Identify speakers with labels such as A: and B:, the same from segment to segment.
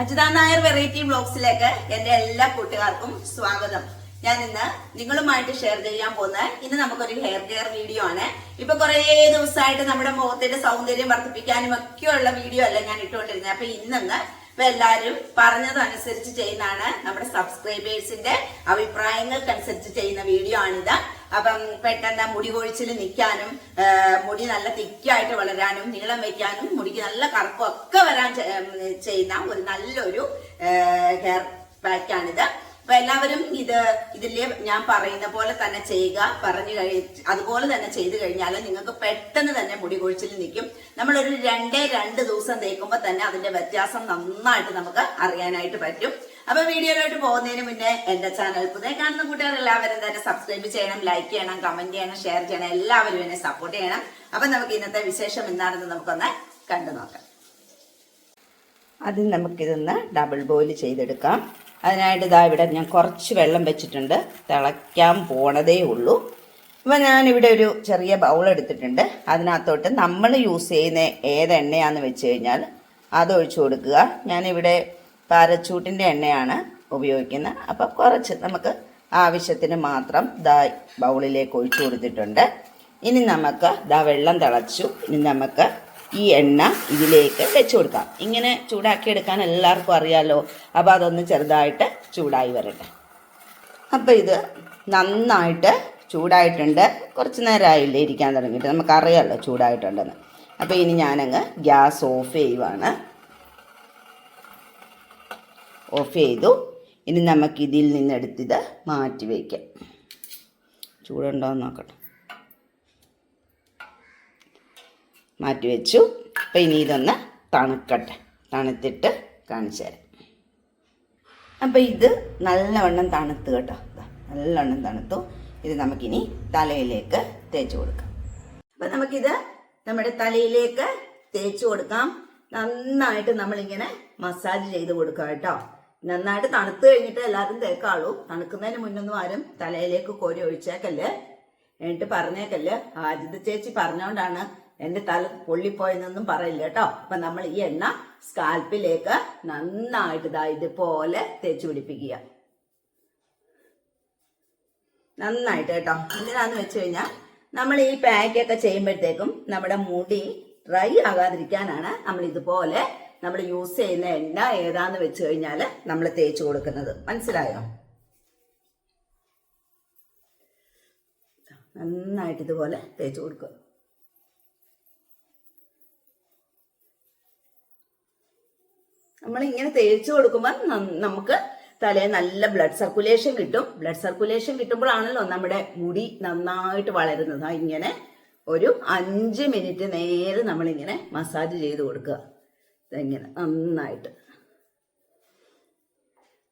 A: Ajitha Nair variety ബ്ലോഗ്സിലേക്ക് എന്റെ എല്ലാ കൂട്ടുകാർക്കും സ്വാഗതം. ഞാൻ ഇന്ന് നിങ്ങളുമായിട്ട് ഷെയർ ചെയ്യാൻ പോകുന്ന ഇന്ന് നമുക്കൊരു ഹെയർ കെയർ വീഡിയോ ആണ്. ഇപ്പൊ കുറേ ദിവസമായിട്ട് നമ്മുടെ മുഖത്തിന്റെ സൗന്ദര്യം വർദ്ധിപ്പിക്കാനും ഒക്കെയുള്ള വീഡിയോ അല്ല ഞാൻ ഇട്ടുകൊണ്ടിരുന്നത്. അപ്പൊ ഇന്നെന്ന് ഇപ്പൊ എല്ലാരും പറഞ്ഞതനുസരിച്ച് ചെയ്യുന്നതാണ് നമ്മുടെ സബ്സ്ക്രൈബേഴ്സിന്റെ അഭിപ്രായങ്ങൾക്കനുസരിച്ച് ചെയ്യുന്ന വീഡിയോ ആണിത്. അപ്പം പെട്ടെന്ന് മുടി കൊഴിച്ചിൽ നിൽക്കാനും മുടി നല്ല തിക്കായിട്ട് വളരാനും നീളം വയ്ക്കാനും മുടിക്ക് നല്ല കറുപ്പൊക്കെ വരാൻ ചെയ്യുന്ന ഒരു നല്ലൊരു ഹെയർ പാക്കാണിത് അപ്പൊ എല്ലാവരും ഇത് ഇതിൽ ഞാൻ പറയുന്ന പോലെ തന്നെ ചെയ്യുക. പറഞ്ഞു കഴി അതുപോലെ തന്നെ ചെയ്തു കഴിഞ്ഞാൽ നിങ്ങൾക്ക് പെട്ടെന്ന് തന്നെ മുടി കൊഴിച്ചിൽ നിൽക്കും. നമ്മളൊരു രണ്ടേ രണ്ട് ദിവസം തേക്കുമ്പോൾ തന്നെ അതിന്റെ വ്യത്യാസം നന്നായിട്ട് നമുക്ക് അറിയാനായിട്ട് പറ്റും. അപ്പൊ വീഡിയോയിലോട്ട് പോകുന്നതിന് മുന്നേ എന്റെ ചാനൽ പുതിയ കാണുന്ന കൂട്ടുകാർ എല്ലാവരും തന്നെ സബ്സ്ക്രൈബ് ചെയ്യണം ലൈക്ക് ചെയ്യണം കമന്റ് ചെയ്യണം ഷെയർ ചെയ്യണം എല്ലാവരും എന്നെ സപ്പോർട്ട് ചെയ്യണം. അപ്പൊ നമുക്ക് ഇന്നത്തെ വിശേഷം എന്താണെന്ന് നമുക്കൊന്ന് കണ്ടു നോക്കാം. ആദ്യം നമുക്കിതൊന്ന് ഡബിൾ ബോയിൽ ചെയ്തെടുക്കാം. അതിനായിട്ട് ഇതാ ഇവിടെ ഞാൻ കുറച്ച് വെള്ളം വെച്ചിട്ടുണ്ട്. തിളയ്ക്കാൻ പോണതേ ഉള്ളൂ. അപ്പം ഞാനിവിടെ ഒരു ചെറിയ ബൗൾ എടുത്തിട്ടുണ്ട്. അതിനകത്തോട്ട് നമ്മൾ യൂസ് ചെയ്യുന്ന ഏത് എണ്ണയാന്ന് വെച്ച് കഴിഞ്ഞാൽ അത് ഒഴിച്ചു കൊടുക്കുക. ഞാനിവിടെ പാരച്ചൂട്ടിന്റെ എണ്ണയാണ് ഉപയോഗിക്കുന്നത്. അപ്പോൾ കുറച്ച് നമുക്ക് ആവശ്യത്തിന് മാത്രം ദാ ബൗളിലേക്ക് ഒഴിച്ചു കൊടുത്തിട്ടുണ്ട്. ഇനി നമുക്ക് ദാ വെള്ളം തിളച്ചു. ഇനി നമുക്ക് ഈ എണ്ണ ഇതിലേക്ക് വെച്ച് കൊടുക്കാം. ഇങ്ങനെ ചൂടാക്കിയെടുക്കാൻ എല്ലാവർക്കും അറിയാമല്ലോ അപ്പോൾ അതൊന്ന് ചെറുതായിട്ട് ചൂടായി വരട്ടെ. അപ്പോൾ ഇത് നന്നായിട്ട് ചൂടായിട്ടുണ്ട്. കുറച്ച് നേരമായില്ലേ ഇരിക്കാൻ തുടങ്ങിയിട്ട്. നമുക്കറിയാമല്ലോ ചൂടായിട്ടുണ്ടെന്ന്. അപ്പോൾ ഇനി ഞാനങ്ങ് ഗ്യാസ് ഓഫ് ചെയ്യുവാണ്. ഓഫ് ചെയ്തു. ഇനി നമുക്കിതിൽ നിന്നെടുത്തിത് മാറ്റി വയ്ക്കാം. ചൂടുണ്ടോ എന്ന് നോക്കട്ടെ. മാറ്റി വെച്ചു അപ്പം ഇനി ഇതൊന്ന് തണുക്കട്ടെ. തണുത്തിട്ട് കാണിച്ചു തരാം. അപ്പം ഇത് നല്ലവണ്ണം തണുത്ത് കേട്ടോ. നല്ലവണ്ണം തണുത്തു. ഇത് നമുക്കിനി തലയിലേക്ക് തേച്ച് കൊടുക്കാം. അപ്പം നമുക്കിത് നമ്മുടെ തലയിലേക്ക് തേച്ച് കൊടുക്കാം. നന്നായിട്ട് നമ്മളിങ്ങനെ മസാജ് ചെയ്ത് കൊടുക്കാം കേട്ടോ. നന്നായിട്ട് തണുത്ത് കഴിഞ്ഞിട്ട് എല്ലാവരും തേക്കാളൂ. തണുക്കുന്നതിന് മുന്നൊന്നും ആരും തലയിലേക്ക് കോരി ഒഴിച്ചേക്കല്ലേ. എന്നിട്ട് പറഞ്ഞേക്കല്ലേ. ആജിത ചേച്ചി പറഞ്ഞോണ്ടാണ് എന്റെ തല പൊള്ളിപ്പോയെന്നൊന്നും പറയില്ല കേട്ടോ. അപ്പൊ നമ്മൾ ഈ എണ്ണ സ്കാൽപ്പിലേക്ക് നന്നായിട്ട് ഇതാ ഇതുപോലെ തേച്ച് പിടിപ്പിക്കുക. നന്നായിട്ട് കേട്ടോ. എന്തിനാന്ന് വെച്ച് കഴിഞ്ഞാൽ നമ്മൾ ഈ പാക്കൊക്കെ ചെയ്യുമ്പോഴത്തേക്കും നമ്മുടെ മുടി ഡ്രൈ ആകാതിരിക്കാനാണ് നമ്മൾ ഇതുപോലെ നമ്മൾ യൂസ് ചെയ്യുന്ന എണ്ണ ഏതാന്ന് വെച്ച് കഴിഞ്ഞാൽ നമ്മൾ തേച്ച് കൊടുക്കുന്നത്. മനസ്സിലായോ? നന്നായിട്ട് ഇതുപോലെ തേച്ച് കൊടുക്കുക. നമ്മൾ ഇങ്ങനെ തേച്ചു കൊടുക്കുമ്പോൾ നമുക്ക് തലയിൽ നല്ല ബ്ലഡ് സർക്കുലേഷൻ കിട്ടും. ബ്ലഡ് സർക്കുലേഷൻ കിട്ടുമ്പോഴാണല്ലോ നമ്മുടെ മുടി നന്നായിട്ട് വളരുന്നത്. ഇങ്ങനെ ഒരു അഞ്ച് മിനിറ്റ് നേരെ നമ്മളിങ്ങനെ മസാജ് ചെയ്ത് കൊടുക്കുക. ഇതെങ്ങനെ? നന്നായിട്ട്.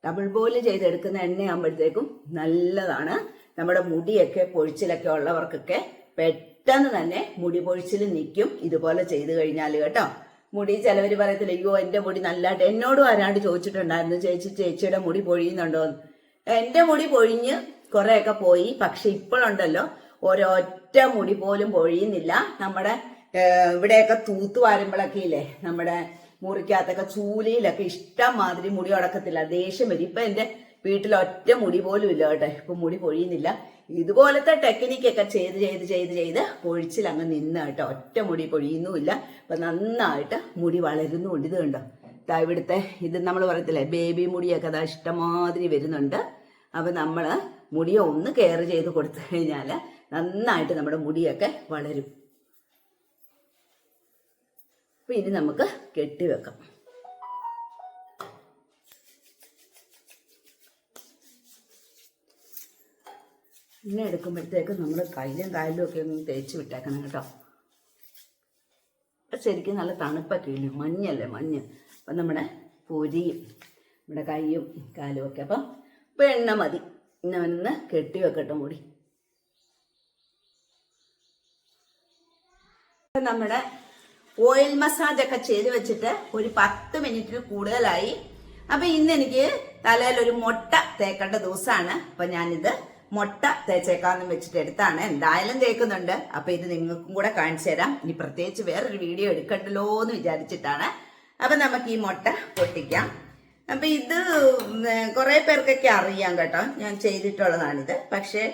A: ഡബിൾ ബോയിൽ ചെയ്തെടുക്കുന്ന എണ്ണയാകുമ്പോഴത്തേക്കും നല്ലതാണ്. നമ്മുടെ മുടിയൊക്കെ പൊഴിച്ചിലൊക്കെ ഉള്ളവർക്കൊക്കെ പെട്ടെന്ന് തന്നെ മുടി പൊഴിച്ചിൽ നിൽക്കും. ഇതുപോലെ ചെയ്തു കഴിഞ്ഞാൽ കേട്ടോ. മുടി ചിലവർ പറയത്തില്ല അയ്യോ എന്റെ മുടി നല്ലതായിട്ട് എന്നോടും ആരാണ്ട് ചോദിച്ചിട്ടുണ്ടായിരുന്നു ചേച്ചി ചേച്ചിയുടെ മുടി പൊഴിയുന്നുണ്ടോ എന്റെ മുടി പൊഴിഞ്ഞ് കുറേയൊക്കെ പോയി പക്ഷെ ഇപ്പോഴുണ്ടല്ലോ ഒരൊറ്റ മുടി പോലും പൊഴിയുന്നില്ല. നമ്മുടെ ഇവിടെയൊക്കെ തൂത്ത് വാരുമ്പോഴൊക്കെ ഇല്ലേ നമ്മുടെ മുറിക്കകത്തൊക്കെ ചൂലയിലൊക്കെ ഇഷ്ടം മാതിരി മുടി ഉടക്കത്തില്ല ദേഷ്യം വരും. ഇപ്പൊ എന്റെ വീട്ടിൽ ഒറ്റ മുടി പോലും ഇല്ല കേട്ടോ. ഇപ്പൊ മുടി പൊഴിയുന്നില്ല. ഇതുപോലത്തെ ടെക്നിക്കൊക്കെ ചെയ്ത് ചെയ്ത് ചെയ്ത് ചെയ്ത് പൊഴിച്ചിൽ അങ്ങ് നിന്ന് കേട്ടോ. ഒറ്റ മുടി പൊഴിയുന്നുമില്ല. അപ്പൊ നന്നായിട്ട് മുടി വളരുന്നുണ്ട് ഇത് കണ്ടോ? ഇതാ ഇവിടുത്തെ ഇത് നമ്മൾ പറയത്തില്ലേ? ബേബി മുടിയൊക്കെ അതാ ഇഷ്ടമാതിരി വരുന്നുണ്ട്. അപ്പൊ നമ്മൾ മുടിയെ ഒന്ന് കെയർ ചെയ്ത് കൊടുത്തു കഴിഞ്ഞാൽ നന്നായിട്ട് നമ്മുടെ മുടിയൊക്കെ വളരും. അപ്പൊ ഇനി നമുക്ക് കെട്ടിവെക്കാം. പിന്നെ എടുക്കുമ്പോഴത്തേക്ക് നമ്മൾ കയ്യിലും കാലിലും ഒക്കെ ഒന്ന് തേച്ച് വിട്ടേക്കണം കേട്ടോ. ശരിക്കും നല്ല തണുപ്പൊക്കെ ഇല്ല? മഞ്ഞല്ലേ മഞ്ഞ്. അപ്പം നമ്മുടെ പൊരിയും നമ്മുടെ കൈയും കാലും ഒക്കെ. അപ്പം ഇപ്പം എണ്ണ മതി. ഇന്ന ഒന്ന് കെട്ടി വെക്കട്ടെ മുടി. നമ്മുടെ ഓയിൽ മസാജ് ഒക്കെ ചെയ്ത് വെച്ചിട്ട് ഒരു പത്ത് മിനിറ്റിൽ കൂടുതലായി. അപ്പം ഇന്ന് എനിക്ക് തലയിൽ ഒരു മുട്ട തേക്കേണ്ട ദിവസമാണ്. അപ്പം ഞാനിത് മുട്ട തേച്ചേക്കാന്ന് വെച്ചിട്ട് എടുത്താണ്. എന്തായാലും തേക്കുന്നുണ്ട്. അപ്പൊ ഇത് നിങ്ങൾക്കും കൂടെ കാണിച്ചു തരാം. ഇനി പ്രത്യേകിച്ച് വേറൊരു വീഡിയോ എടുക്കണ്ടല്ലോ എന്ന് വിചാരിച്ചിട്ടാണ്. അപ്പൊ നമുക്ക് ഈ മുട്ട പൊട്ടിക്കാം. അപ്പൊ ഇത് കുറെ പേർക്കൊക്കെ അറിയാം കേട്ടോ. ഞാൻ ചെയ്തിട്ടുള്ളതാണിത്. പക്ഷേ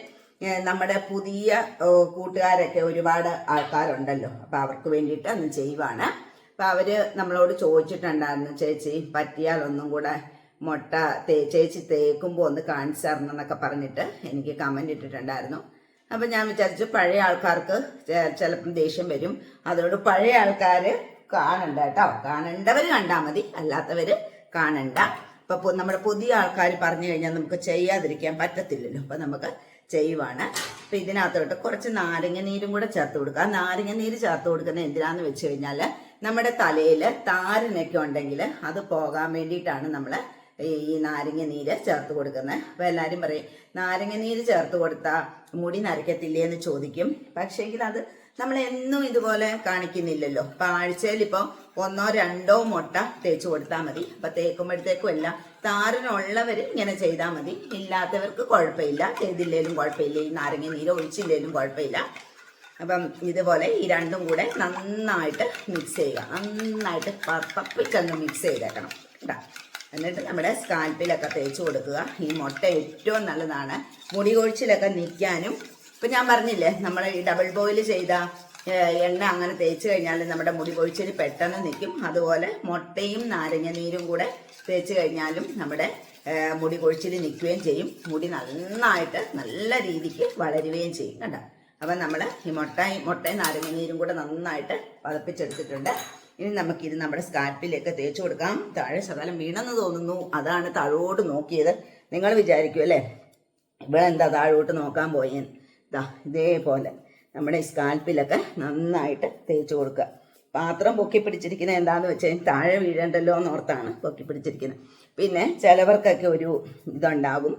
A: നമ്മുടെ പുതിയ കൂട്ടുകാരൊക്കെ ഒരുപാട് ആൾക്കാരുണ്ടല്ലോ. അപ്പൊ അവർക്ക് വേണ്ടിയിട്ട് അന്ന് ചെയ്യുവാണ്. അപ്പൊ അവർ നമ്മളോട് ചോദിച്ചിട്ടുണ്ടായിരുന്നു ചേച്ചി പറ്റിയാൽ ഒന്നും കൂടെ മുട്ട തേ ചേച്ചി തേക്കുമ്പോൾ ഒന്ന് കാണിച്ചു തരണം എന്നൊക്കെ പറഞ്ഞിട്ട് എനിക്ക് കമന്റ് ഇട്ടിട്ടുണ്ടായിരുന്നു. അപ്പം ഞാൻ വിചാരിച്ചു പഴയ ആൾക്കാർക്ക് ചിലപ്പം ദേഷ്യം വരും. അതുകൊണ്ട് പഴയ ആൾക്കാർ കാണണ്ട കേട്ടോ. കാണേണ്ടവർ കണ്ടാൽ മതി. അല്ലാത്തവർ കാണണ്ട. അപ്പൊ നമ്മുടെ പുതിയ ആൾക്കാർ പറഞ്ഞു കഴിഞ്ഞാൽ നമുക്ക് ചെയ്യാതിരിക്കാൻ പറ്റത്തില്ലല്ലോ. അപ്പൊ നമുക്ക് ചെയ്യുവാണ്. അപ്പൊ ഇതിനകത്തോട്ട് കുറച്ച് നാരങ്ങ നീരും കൂടെ ചേർത്ത് കൊടുക്കുക നാരങ്ങ നീര് ചേർത്ത് കൊടുക്കുന്നത് എന്തിനാന്ന് വെച്ച് കഴിഞ്ഞാൽ നമ്മുടെ തലയിൽ താരനൊക്കെ ഉണ്ടെങ്കിൽ അത് പോകാൻ വേണ്ടിയിട്ടാണ് നമ്മൾ ഈ നാരങ്ങ നീര് ചേർത്ത് കൊടുക്കുന്നത് അപ്പോൾ എല്ലാവരും പറയും നാരങ്ങ നീര് ചേർത്ത് കൊടുത്താൽ മുടി നരയ്ക്കത്തില്ലേ എന്ന് ചോദിക്കും. പക്ഷേങ്കിൽ അത് നമ്മൾ എന്നും ഇതുപോലെ കാണിക്കുന്നില്ലല്ലോ. അപ്പം ആഴ്ചയിൽ ഇപ്പം ഒന്നോ രണ്ടോ മുട്ട തേച്ച് കൊടുത്താൽ മതി. അപ്പം തേക്കുമ്പോഴത്തേക്കും എല്ലാം താരനുള്ളവർ ഇങ്ങനെ ചെയ്താൽ മതി. ഇല്ലാത്തവർക്ക് കുഴപ്പമില്ല. ചെയ്തില്ലേലും കുഴപ്പമില്ല. ഈ നാരങ്ങ നീര് ഒഴിച്ചില്ലേലും കുഴപ്പമില്ല. അപ്പം ഇതുപോലെ ഈ രണ്ടും കൂടെ നന്നായിട്ട് മിക്സ് ചെയ്യുക. നന്നായിട്ട് പപ്പിച്ചൊന്ന് മിക്സ് ചെയ്തേക്കണം. കേട്ടോ എന്നിട്ട് നമ്മുടെ സ്കാൽപ്പിലൊക്കെ തേച്ച് കൊടുക്കുക. ഈ മുട്ട ഏറ്റവും നല്ലതാണ്. മുടി കൊഴിച്ചിലൊക്കെ നിൽക്കാനും ഇപ്പം ഞാൻ പറഞ്ഞില്ലേ നമ്മൾ ഈ ഡബിൾ ബോയിൽ ചെയ്ത എണ്ണ അങ്ങനെ തേച്ച് കഴിഞ്ഞാൽ നമ്മുടെ മുടി കൊഴിച്ചിൽ പെട്ടെന്ന് നിൽക്കും അതുപോലെ മുട്ടയും നാരങ്ങ നീരും കൂടെ തേച്ച് കഴിഞ്ഞാലും നമ്മുടെ മുടി കൊഴിച്ചിൽ നിൽക്കുകയും ചെയ്യും. മുടി നന്നായിട്ട് നല്ല രീതിക്ക് വളരുകയും ചെയ്യും. കേട്ടോ അപ്പം നമ്മൾ ഈ മുട്ടയും മുട്ടയും നാരങ്ങ നീരും കൂടെ നന്നായിട്ട് പതപ്പിച്ചെടുത്തിട്ടുണ്ട്. ഇനി നമുക്കിത് നമ്മുടെ സ്കാൽപ്പിലേക്ക് തേച്ച് കൊടുക്കാം. താഴെ ശകലം വീണെന്ന് തോന്നുന്നു. അതാണ് താഴോട്ട് നോക്കിയത്. നിങ്ങൾ വിചാരിക്കും അല്ലേ? ഇവിടെ എന്താ താഴോട്ട് നോക്കാൻ പോയി? ഇതാ ഇതേപോലെ നമ്മുടെ സ്കാൽപ്പിലൊക്കെ നന്നായിട്ട് തേച്ച് കൊടുക്കുക. പാത്രം പൊക്കി പിടിച്ചിരിക്കുന്നത് എന്താന്ന് വെച്ചാൽ താഴെ വീഴണ്ടല്ലോ എന്നോർത്താണ് പൊക്കി പിടിച്ചിരിക്കുന്നത്. പിന്നെ ചിലവർക്കൊക്കെ ഒരു ഇതുണ്ടാകും.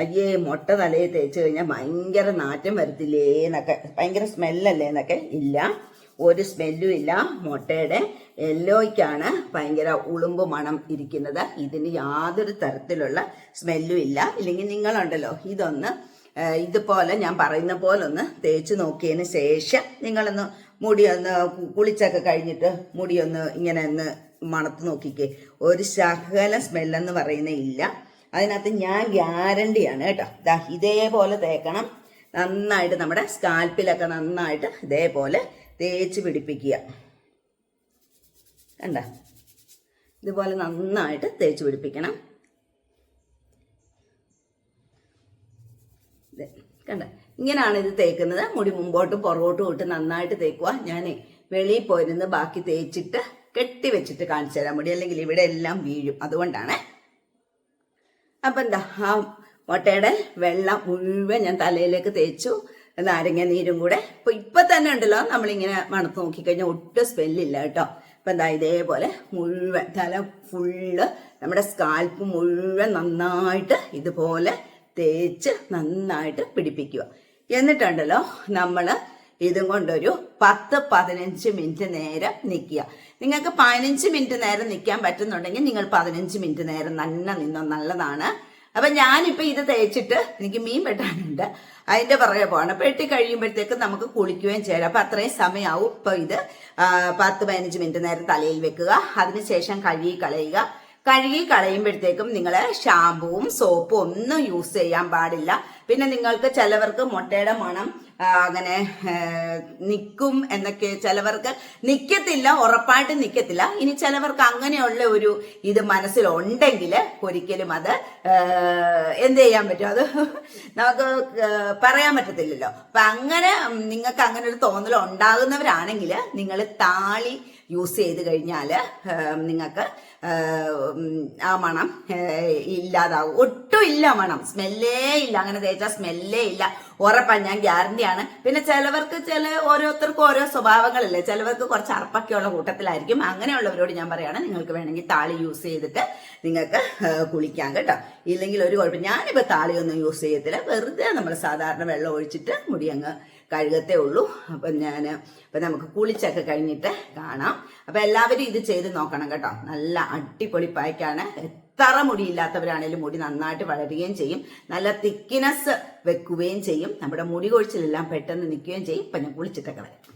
A: അയ്യേ മുട്ട തലയിൽ തേച്ച് കഴിഞ്ഞാൽ ഭയങ്കര നാറ്റം വരത്തില്ലേ എന്നൊക്കെ ഭയങ്കര സ്മെല്ലല്ലേ എന്നൊക്കെ ഇല്ല. ഒരു സ്മെല്ലും ഇല്ല. മുട്ടയുടെ യെല്ലോയ്ക്കാണ് ഭയങ്കര ഉളുമ്പ് മണം ഇരിക്കുന്നത്. ഇതിന് യാതൊരു തരത്തിലുള്ള സ്മെല്ലും ഇല്ല. ഇല്ലെങ്കിൽ നിങ്ങളുണ്ടല്ലോ ഇതൊന്ന് ഇതുപോലെ ഞാൻ പറയുന്ന പോലെ ഒന്ന് തേച്ച് നോക്കിയതിന് ശേഷം നിങ്ങളൊന്ന് മുടി ഒന്ന് കുളിച്ചൊക്കെ കഴിഞ്ഞിട്ട് മുടി ഒന്ന് ഇങ്ങനെ ഒന്ന് മണത്ത് നോക്കിക്കേ. ഒരു ശകല സ്മെല്ലെന്ന് പറയുന്ന ഇല്ല. അതിനകത്ത് ഞാൻ ഗ്യാരണ്ടിയാണ് കേട്ടോ. ദാ ഇതേപോലെ തേക്കണം. നന്നായിട്ട് നമ്മുടെ സ്കാൽപ്പിലൊക്കെ നന്നായിട്ട് ഇതേപോലെ തേച്ച് പിടിപ്പിക്കുക. കണ്ട? ഇതുപോലെ നന്നായിട്ട് തേച്ച് പിടിപ്പിക്കണം. കണ്ട? ഇങ്ങനെയാണ് ഇത് തേക്കുന്നത്. മുടി മുമ്പോട്ടും പുറകോട്ടും ഇട്ട് നന്നായിട്ട് തേക്കുക ഞാൻ വെളിയിൽ പോയിരുന്ന് ബാക്കി തേച്ചിട്ട് കെട്ടി വെച്ചിട്ട് കാണിച്ചു തരാൻ മുടി അല്ലെങ്കിൽ ഇവിടെ എല്ലാം വീഴും. അതുകൊണ്ടാണ്. അപ്പൊ എന്താ ആ മുട്ടയുടെ വെള്ളം മുഴുവൻ ഞാൻ തലയിലേക്ക് തേച്ചു. നാരങ്ങ നീരും കൂടെ? ഇപ്പൊ ഇപ്പൊ തന്നെ ഉണ്ടല്ലോ. നമ്മളിങ്ങനെ മണത്ത് നോക്കിക്കഴിഞ്ഞാൽ ഒട്ടും സ്മെല്ലില്ല കേട്ടോ. അപ്പൊ എന്താ ഇതേപോലെ മുഴുവൻ തല ഫുള്ള് നമ്മുടെ സ്കാൽപ്പ് മുഴുവൻ നന്നായിട്ട് ഇതുപോലെ തേച്ച് നന്നായിട്ട് പിടിപ്പിക്കുക. എന്നിട്ടുണ്ടല്ലോ നമ്മൾ ഇതും കൊണ്ടൊരു പത്ത് പതിനഞ്ച് മിനിറ്റ് നേരം നിൽക്കുക നിങ്ങൾക്ക് പതിനഞ്ച് മിനിറ്റ് നേരം നിൽക്കാൻ പറ്റുന്നുണ്ടെങ്കിൽ നിങ്ങൾ പതിനഞ്ച് മിനിറ്റ് നേരം തന്നെ നിന്നോ നല്ലതാണ്. അപ്പൊ ഞാനിപ്പൊ ഇത് തേച്ചിട്ട് എനിക്ക് മീൻ വെട്ടാനുണ്ട്. അതിന്റെ പുറകെ പോകണം. പെട്ടി കഴിയുമ്പോഴത്തേക്ക് നമുക്ക് കുളിക്കുകയും ചെയ്യാം. അപ്പൊ അത്രയും സമയമാവും ഇപ്പൊ ഇത്. പത്ത് പതിനഞ്ച് മിനിറ്റ് നേരം തലയിൽ വെക്കുക. അതിനുശേഷം കഴുകി കളയുക. കഴുകി കളയുമ്പോഴത്തേക്കും നിങ്ങൾ ഷാമ്പുവും സോപ്പും ഒന്നും യൂസ് ചെയ്യാൻ പാടില്ല. പിന്നെ നിങ്ങൾക്ക് ചിലവർക്ക് മുട്ടയുടെ മണം അങ്ങനെ നിൽക്കും എന്നൊക്കെ ചിലവർക്ക് നിൽക്കത്തില്ല ഉറപ്പായിട്ട് നിൽക്കത്തില്ല ഇനി ചിലവർക്ക് അങ്ങനെയുള്ള ഒരു ഇത് മനസ്സിലുണ്ടെങ്കിൽ ഒരിക്കലും അത് എന്ത് ചെയ്യാൻ പറ്റും? അത് നമുക്ക് പറയാൻ പറ്റത്തില്ലല്ലോ. അപ്പൊ അങ്ങനെ നിങ്ങൾക്ക് അങ്ങനെ ഒരു തോന്നൽ ഉണ്ടാകുന്നവരാണെങ്കിൽ നിങ്ങൾ താളി യൂസ് ചെയ്ത് കഴിഞ്ഞാൽ നിങ്ങൾക്ക് ആ മണം ഇല്ലാതാവും. ഒട്ടും ഇല്ല മണം. സ്മെല്ലേ ഇല്ല. അങ്ങനെ തേച്ചാൽ സ്മെല്ലേ ഇല്ല. ഉറപ്പാ ഞാൻ ഗ്യാരണ്ടിയാണ് പിന്നെ ചിലവർക്ക് ചില ഓരോരുത്തർക്കും ഓരോ സ്വഭാവങ്ങളല്ലേ. ചിലവർക്ക് കുറച്ച് അറപ്പൊക്കെയുള്ള കൂട്ടത്തിലായിരിക്കും. അങ്ങനെയുള്ളവരോട് ഞാൻ പറയുകയാണ് നിങ്ങൾക്ക് വേണമെങ്കിൽ താളി യൂസ് ചെയ്തിട്ട് നിങ്ങൾക്ക് കുളിക്കാം കേട്ടോ. ഇല്ലെങ്കിൽ ഒരു കുഴപ്പം. ഞാനിപ്പോൾ താളിയൊന്നും യൂസ് ചെയ്യത്തില്ല. വെറുതെ നമ്മൾ സാധാരണ വെള്ളം ഒഴിച്ചിട്ട് മുടി അങ്ങ് കഴുകത്തേ ഉള്ളൂ. അപ്പം ഞാൻ അപ്പം നമുക്ക് കുളിച്ചൊക്കെ കഴിഞ്ഞിട്ട് കാണാം. അപ്പം എല്ലാവരും ഇത് ചെയ്ത് നോക്കണം കേട്ടോ. നല്ല അടിപൊളി പായ്ക്കാണ്. എത്ര മുടിയില്ലാത്തവരാണേലും മുടി നന്നായിട്ട് വളരുകയും ചെയ്യും. നല്ല തിക്കിനെസ് വെക്കുകയും ചെയ്യും. നമ്മുടെ മുടി കൊഴിച്ചിലെല്ലാം പെട്ടെന്ന് നിൽക്കുകയും ചെയ്യും. ഇപ്പം ഞാൻ കുളിച്ചിട്ടൊക്കെ വരാം.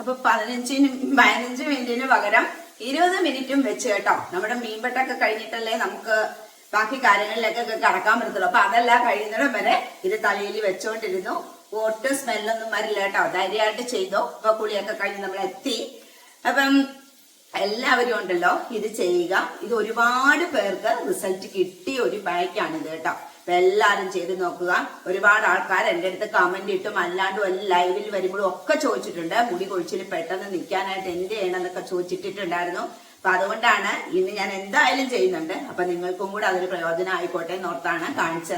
A: അപ്പൊ പതിനഞ്ചിനും പതിനഞ്ച് മിനിറ്റിന് പകരം ഇരുപത് മിനിറ്റും വെച്ച് കേട്ടോ. നമ്മുടെ മീൻപെട്ടൊക്കെ കഴിഞ്ഞിട്ടല്ലേ നമുക്ക് ബാക്കി കാര്യങ്ങളിലൊക്കെ കടക്കാൻ പറ്റത്തുള്ളൂ. അപ്പൊ അതെല്ലാം കഴിയുന്നിടം വരെ ഇത് തലയിൽ വെച്ചോണ്ടിരുന്നു. ഒട്ടും സ്മെല്ലൊന്നും വരില്ല കേട്ടോ. ധൈര്യമായിട്ട് ചെയ്തോ. ഇപ്പൊ കുളിയൊക്കെ കഴിഞ്ഞ് നമ്മൾ എത്തി. അപ്പം എല്ലാവരും ഉണ്ടല്ലോ ഇത് ചെയ്യുക. ഇത് ഒരുപാട് പേർക്ക് റിസൾട്ട് കിട്ടിയ ഒരു ബാക്കാണ് ഇത് കേട്ടോ. അപ്പൊ എല്ലാരും ചെയ്ത് നോക്കുക. ഒരുപാട് ആൾക്കാർ എന്റെ അടുത്ത് കമന്റ് ഇട്ടും അല്ലാണ്ടും എല്ലാം ലൈവിൽ വരുമ്പോഴും ഒക്കെ ചോദിച്ചിട്ടുണ്ട്. മുടി കൊഴിച്ചിൽ പെട്ടെന്ന് നിൽക്കാനായിട്ട് എന്ത് ചെയ്യണം എന്നൊക്കെ ചോദിച്ചിട്ടുണ്ടായിരുന്നു അപ്പൊ അതുകൊണ്ടാണ് ഇന്ന് ഞാൻ എന്തായാലും ചെയ്യുന്നുണ്ട്. അപ്പൊ നിങ്ങൾക്കും കൂടെ അതൊരു പ്രയോജനം ആയിക്കോട്ടെ എന്നോർത്താണ് കാണിച്ചു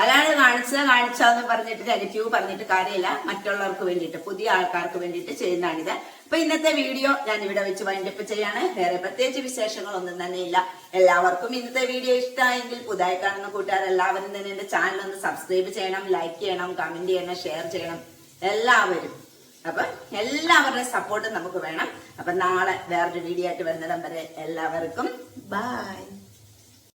A: അല്ലാതെ കാണിച്ചത്. കാണിച്ചതെന്ന് പറഞ്ഞിട്ട് നെഗറ്റീവ് പറഞ്ഞിട്ട് കാര്യമില്ല. മറ്റുള്ളവർക്ക് വേണ്ടിയിട്ട് പുതിയ ആൾക്കാർക്ക് വേണ്ടിയിട്ട് ചെയ്യുന്നതാണിത്. അപ്പൊ ഇന്നത്തെ വീഡിയോ ഞാൻ ഇവിടെ വെച്ച് വൈൻഡപ്പ് ചെയ്യാണ്. വേറെ പ്രത്യേകിച്ച് വിശേഷങ്ങളൊന്നും തന്നെ ഇല്ല. എല്ലാവർക്കും ഇന്നത്തെ വീഡിയോ ഇഷ്ടമായെങ്കിൽ പുതുതായി കാണുന്ന കൂട്ടുകാർ എല്ലാവരും തന്നെ എന്റെ ചാനൽ ഒന്ന് സബ്സ്ക്രൈബ് ചെയ്യണം ലൈക്ക് ചെയ്യണം കമന്റ് ചെയ്യണം ഷെയർ ചെയ്യണം. എല്ലാവരും. അപ്പൊ എല്ലാവരുടെയും സപ്പോർട്ട് നമുക്ക് വേണം. അപ്പൊ നാളെ വേറൊരു വീഡിയോ ആയിട്ട് വരുന്നിടം വരെ എല്ലാവർക്കും ബൈ